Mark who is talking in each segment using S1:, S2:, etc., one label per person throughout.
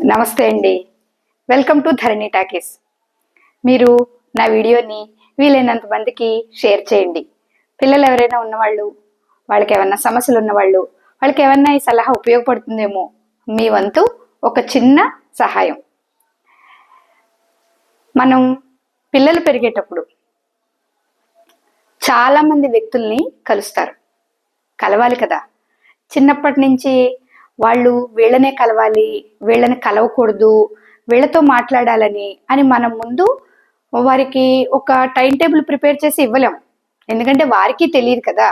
S1: నమస్తే అండి. Welcome to Dharani talkies మీరు నా వీడియోని వీలైనంత మందికి షేర్ చేయండి. పిల్లలు ఎవరైనా ఉన్నవాళ్ళు వాళ్ళకి ఏమన్నా సమస్యలు ఉన్నవాళ్ళు వాళ్ళకి ఏమన్నా ఈ సలహా ఉపయోగపడుతుందేమో మీ వంతు ఒక చిన్న సహాయం. మనం పిల్లలు పెరిగేటప్పుడు చాలామంది వ్యక్తుల్ని కలుస్తారు. కలవాలి కదా. చిన్నప్పటి నుంచి వాళ్ళు వీళ్ళనే కలవాలి వీళ్ళని కలవకూడదు వీళ్ళతో మాట్లాడాలని అని మనం ముందు వారికి ఒక టైం టేబుల్ ప్రిపేర్ చేసి ఇవ్వలేం. ఎందుకంటే వారికి తెలియదు కదా.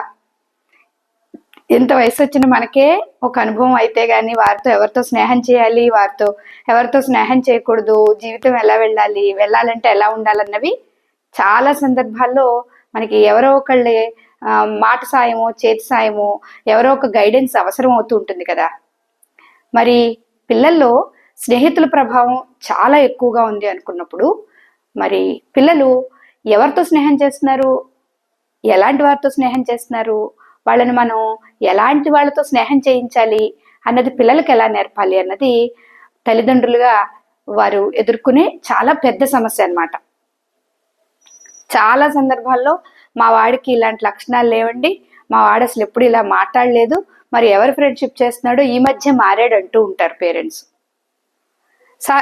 S1: ఎంత వయసు వచ్చిన మనకే ఒక అనుభవం అయితే కానీ వారితో ఎవరితో స్నేహం చేయాలి వారితో ఎవరితో స్నేహం చేయకూడదు జీవితం ఎలా వెళ్ళాలి వెళ్ళాలంటే ఎలా ఉండాలన్నవి చాలా సందర్భాల్లో మనకి ఎవరో ఒకళ్ళే మాట సాయమో చేతి సాయమో ఎవరో ఒక గైడెన్స్ అవసరం అవుతూ ఉంటుంది కదా. మరి పిల్లల్లో స్నేహితుల ప్రభావం చాలా ఎక్కువగా ఉంది అనుకున్నప్పుడు మరి పిల్లలు ఎవరితో స్నేహం చేస్తున్నారు? ఎలాంటి వారితో స్నేహం చేస్తున్నారు? వాళ్ళని మనం ఎలాంటి వాళ్ళతో స్నేహం చేయించాలి? అన్నది పిల్లలకి ఎలా నేర్పాలి? అన్నది తల్లిదండ్రులుగా వారు ఎదుర్కొనే చాలా పెద్ద సమస్య అన్నమాట. చాలా సందర్భాల్లో మా వాడికి ఇలాంటి లక్షణాలు లేవండి. మా వాడు అసలు ఎప్పుడు ఇలా మాట్లాడలేదు. మరి ఎవరు ఫ్రెండ్షిప్ చేస్తున్నాడో ఈ మధ్య మారాడు అంటూ ఉంటారు పేరెంట్స్ సా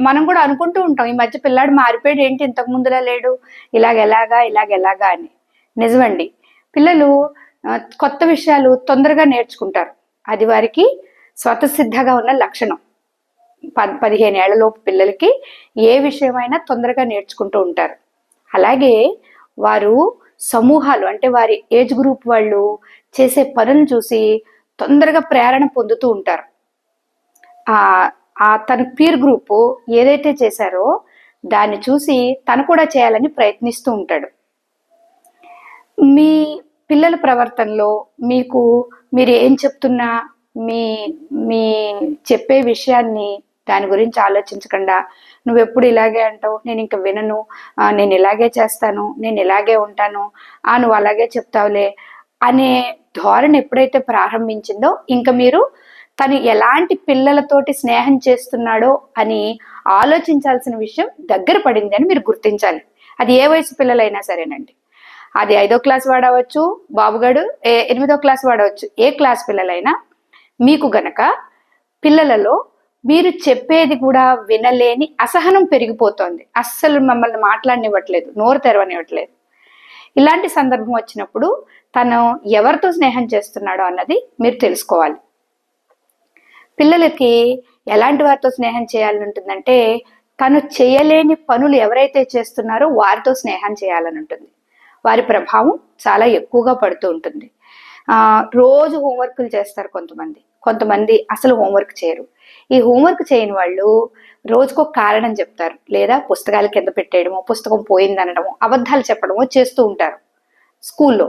S1: మనం కూడా అనుకుంటూ ఉంటాం ఈ మధ్య పిల్లాడు మారిపోయాడు ఏంటి ఇంతకు ముందులా లేడు ఇలాగ ఎలాగా ఇలాగ ఎలాగా అని. నిజమండి. పిల్లలు కొత్త విషయాలు తొందరగా నేర్చుకుంటారు. అది వారికి స్వతసిద్ధగా ఉన్న లక్షణం. ప పదిహేను ఏళ్ళలోపు పిల్లలకి ఏ విషయమైనా తొందరగా నేర్చుకుంటూ ఉంటారు. అలాగే వారు సమూహాలు అంటే వారి ఏజ్ గ్రూప్ వాళ్ళు చేసే పనులు చూసి తొందరగా ప్రేరణ పొందుతూ ఉంటారు. ఆ తన పీర్ గ్రూపు ఏదైతే చేశారో దాన్ని చూసి తను కూడా చేయాలని ప్రయత్నిస్తూ ఉంటాడు. మీ పిల్లల ప్రవర్తనలో మీకు మీరు ఏం చెప్తున్నా మీ మీ చెప్పే విషయాన్ని దాని గురించి ఆలోచించకుండా నువ్వు ఎప్పుడు ఇలాగే అంటావు నేను ఇంకా వినను నేను ఇలాగే చేస్తాను నేను ఇలాగే ఉంటాను ఆ నువ్వు అలాగే చెప్తావులే అనే ధోరణి ఎప్పుడైతే ప్రారంభించిందో ఇంకా మీరు తను ఎలాంటి పిల్లలతోటి స్నేహం చేస్తున్నాడో అని ఆలోచించాల్సిన విషయం దగ్గర పడింది అని మీరు గుర్తించాలి. అది ఏ వయసు పిల్లలైనా సరేనండి. అది ఐదో క్లాస్ వాడవచ్చు బాబుగాడు ఏ ఎనిమిదో క్లాస్ వాడవచ్చు ఏ క్లాస్ పిల్లలైనా మీకు గనక పిల్లలలో మీరు చెప్పేది కూడా వినలేని అసహనం పెరిగిపోతోంది. అస్సలు మమ్మల్ని మాట్లాడనివ్వట్లేదు నోరు తెరవనివ్వట్లేదు. ఇలాంటి సందర్భం వచ్చినప్పుడు తను ఎవరితో స్నేహం చేస్తున్నాడో అన్నది మీరు తెలుసుకోవాలి. పిల్లలకి ఎలాంటి వారితో స్నేహం చేయాలని ఉంటుందంటే తను చేయలేని పనులు ఎవరైతే చేస్తున్నారో వారితో స్నేహం చేయాలని ఉంటుంది వారి ప్రభావం చాలా ఎక్కువగా పడుతూ ఉంటుంది. రోజు హోంవర్క్లు చేస్తారు కొంతమంది. కొంతమంది అసలు హోంవర్క్ చేయరు. ఈ హోంవర్క్ చేయని వాళ్ళు రోజుకో కారణం చెప్తారు. లేదా పుస్తకాలు కింద పెట్టేయడమో పుస్తకం పోయిందనడమో అబద్ధాలు చెప్పడమో చేస్తూ ఉంటారు. స్కూల్లో.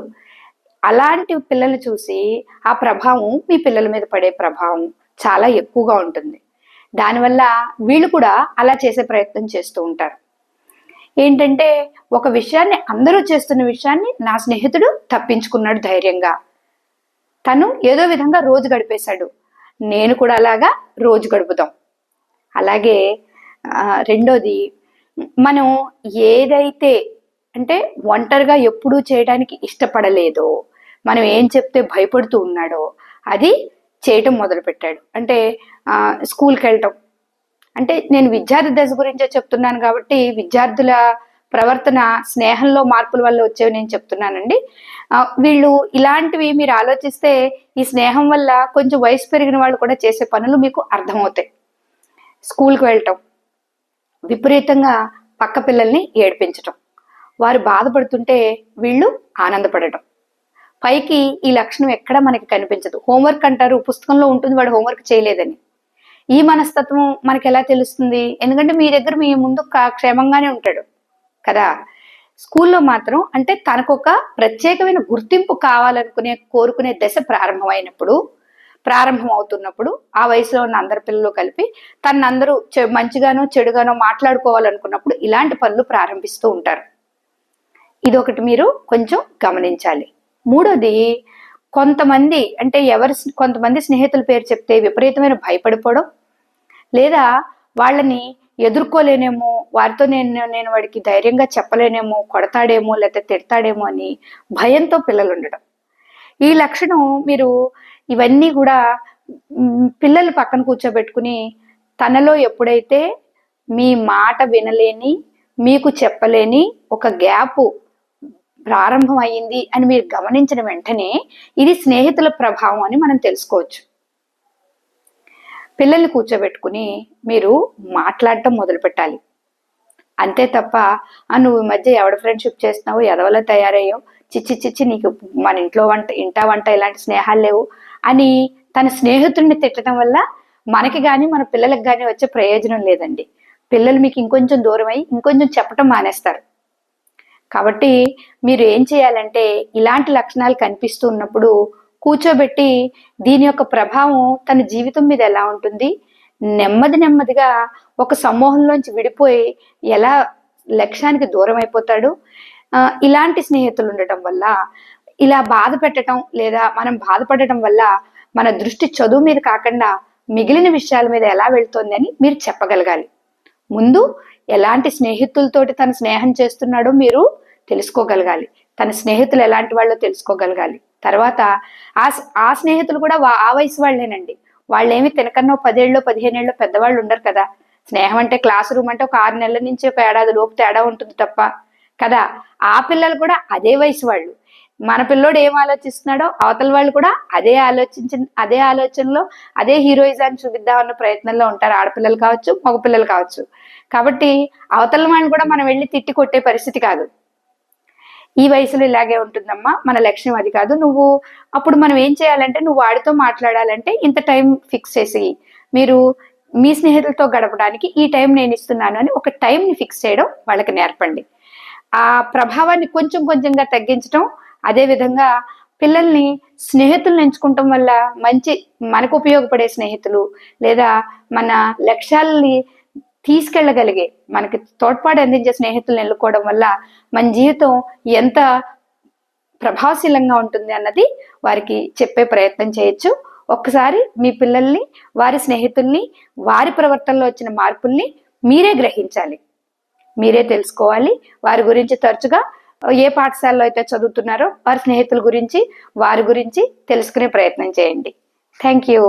S1: అలాంటి పిల్లలు చూసి ఆ ప్రభావం మీ పిల్లల మీద పడే ప్రభావం చాలా ఎక్కువగా ఉంటుంది. దానివల్ల వీళ్ళు కూడా అలా చేసే ప్రయత్నం చేస్తూ ఉంటారు. ఏంటంటే ఒక విషయాన్ని అందరూ చేస్తున్న విషయాన్ని నా స్నేహితుడు తప్పించుకున్నాడు ధైర్యంగా. తను ఏదో విధంగా రోజు గడిపేశాడు. నేను కూడా అలాగా రోజు గడుపుదాం. అలాగే రెండోది మనం ఏదైతే అంటే ఒంటరిగా ఎప్పుడూ చేయడానికి ఇష్టపడలేదో మనం ఏం చెప్తే భయపడుతూ ఉన్నాడో అది చేయటం మొదలుపెట్టాడు. అంటే స్కూల్కి వెళ్ళటం అంటే నేను విద్యార్థి దశ గురించే చెప్తున్నాను కాబట్టి విద్యార్థుల ప్రవర్తన స్నేహంలో మార్పుల వల్ల వచ్చేవి నేను చెప్తున్నానండి. వీళ్ళు ఇలాంటివి మీరు ఆలోచిస్తే ఈ స్నేహం వల్ల కొంచెం వయసు పెరిగిన వాళ్ళు కూడా చేసే పనులు మీకు అర్థమవుతాయి. స్కూల్కి వెళ్ళటం. విపరీతంగా పక్క పిల్లల్ని ఏడిపించటం. వారు బాధపడుతుంటే వీళ్ళు ఆనందపడటం. పైకి ఈ లక్షణం ఎక్కడ మనకి కనిపించదు. హోంవర్క్ అంటారు పుస్తకంలో ఉంటుంది వాడు హోంవర్క్ చేయలేదని. ఈ మనస్తత్వం మనకి ఎలా తెలుస్తుంది? ఎందుకంటే మీ దగ్గర మీ ముందు క్షేమంగానే ఉంటాడు. కదా? స్కూల్లో మాత్రం అంటే తనకొక ప్రత్యేకమైన గుర్తింపు కావాలనుకునే కోరుకునే దశ ప్రారంభమైనప్పుడు ప్రారంభం అవుతున్నప్పుడు ఆ వయసులో ఉన్న అందరి పిల్లలు కలిపి తన అందరూ చె- మంచిగానో చెడుగానో మాట్లాడుకోవాలనుకున్నప్పుడు ఇలాంటి పనులు ప్రారంభిస్తూ ఉంటారు. ఇది ఒకటి మీరు కొంచెం గమనించాలి. మూడోది కొంతమంది అంటే ఎవరి కొంతమంది స్నేహితుల పేరు చెప్తే విపరీతమైన భయపడిపోవడం. లేదా వాళ్ళని ఎదుర్కోలేనేమో వారితో నేను నేను వాడికి ధైర్యంగా చెప్పలేనేమో కొడతాడేమో లేకపోతే తిడతాడేమో అని భయంతో పిల్లలు ఉండడం ఈ లక్షణం మీరు ఇవన్నీ కూడా పిల్లలు పక్కన కూర్చోబెట్టుకుని తనలో ఎప్పుడైతే మీ మాట వినలేని మీకు చెప్పలేని ఒక గ్యాప్ ప్రారంభం అయ్యింది అని మీరు గమనించిన వెంటనే ఇది స్నేహితుల ప్రభావం అని మనం తెలుసుకోవచ్చు. పిల్లల్ని కూర్చోబెట్టుకుని మీరు మాట్లాడటం మొదలు పెట్టాలి. అంతే తప్ప నువ్వు ఈ మధ్య ఎవడ ఫ్రెండ్షిప్ చేస్తున్నావు? ఎదవల తయారయ్యావు? చిచ్చి చిచ్చి నీకు మన ఇంట్లో వంట ఇంటా వంట ఇలాంటి స్నేహాలు లేవు అని తన స్నేహితుడిని తిట్టడం వల్ల మనకి కానీ మన పిల్లలకు కానీ వచ్చే ప్రయోజనం లేదండి. పిల్లలు మీకు ఇంకొంచెం దూరం అయ్యి ఇంకొంచెం చెప్పటం మానేస్తారు. కాబట్టి మీరు ఏం చేయాలంటే ఇలాంటి లక్షణాలు కనిపిస్తూ ఉన్నప్పుడు కూర్చోబెట్టి దీని యొక్క ప్రభావం తన జీవితం మీద ఎలా ఉంటుంది? నెమ్మది నెమ్మదిగా ఒక సమూహంలోంచి విడిపోయి ఎలా లక్ష్యానికి దూరం అయిపోతాడు? ఇలాంటి స్నేహితులు ఉండటం వల్ల ఇలా బాధ పెట్టడం లేదా మనం బాధపడటం వల్ల మన దృష్టి చదువు మీద కాకుండా మిగిలిన విషయాల మీద ఎలా వెళ్తోంది అని మీరు చెప్పగలగాలి. ముందు ఎలాంటి స్నేహితులతోటి తన స్నేహం చేస్తున్నాడో మీరు తెలుసుకోగలగాలి. తన స్నేహితులు ఎలాంటి వాళ్ళో తెలుసుకోగలగాలి. తర్వాత ఆ ఆ స్నేహితులు కూడా ఆ వయసు వాళ్ళేనండి. వాళ్ళేమి తినకన్నో పదేళ్ళు పదిహేనేళ్ళు పెద్దవాళ్ళు ఉండరు కదా. స్నేహం అంటే క్లాస్ రూమ్ అంటే ఒక ఆరు నెలల నుంచి ఒక ఏడాది లోపు తేడా ఉంటుంది తప్ప. కదా? ఆ పిల్లలు కూడా అదే వయసు వాళ్ళు. మన పిల్లోడు ఏం ఆలోచిస్తున్నాడో అవతల వాళ్ళు కూడా అదే ఆలోచించి అదే ఆలోచనలో అదే హీరోయిజాన్ని చూపిద్దామన్న ప్రయత్నంలో ఉంటారు. ఆడపిల్లలు కావచ్చు మగపిల్లలు కావచ్చు. కాబట్టి అవతల వాళ్ళని కూడా మనం వెళ్ళి తిట్టి కొట్టే పరిస్థితి కాదు. ఈ వయసులో ఇలాగే ఉంటుందమ్మా. మన లక్ష్యం అది కాదు. నువ్వు అప్పుడు మనం ఏం చేయాలంటే నువ్వు వాడితో మాట్లాడాలంటే ఇంత టైం ఫిక్స్ చేసి మీరు మీ స్నేహితులతో గడపడానికి ఈ టైం నేను ఇస్తున్నాను అని ఒక టైంని ఫిక్స్ చేయడం వాళ్ళకి నేర్పండి. ఆ ప్రభావాన్ని కొంచెం కొంచెంగా తగ్గించడం అదేవిధంగా పిల్లల్ని స్నేహితులను ఎంచుకోవటం వల్ల మంచి మనకు ఉపయోగపడే స్నేహితులు లేదా మన లక్ష్యాలని తీసుకెళ్ళగలిగే మనకి తోడ్పాటు అందించే స్నేహితులను ఎన్నుకోవడం వల్ల మన జీవితం ఎంత ప్రభావశీలంగా ఉంటుంది అన్నది వారికి చెప్పే ప్రయత్నం చేయొచ్చు. ఒక్కసారి మీ పిల్లల్ని వారి స్నేహితుల్ని వారి ప్రవర్తనలో వచ్చిన మార్పుల్ని మీరే గ్రహించాలి. మీరే తెలుసుకోవాలి. వారి గురించి తరచుగా ఏ పాఠశాలలో అయితే చదువుతున్నారో వారి స్నేహితుల గురించి వారి గురించి తెలుసుకునే ప్రయత్నం చేయండి. Thank you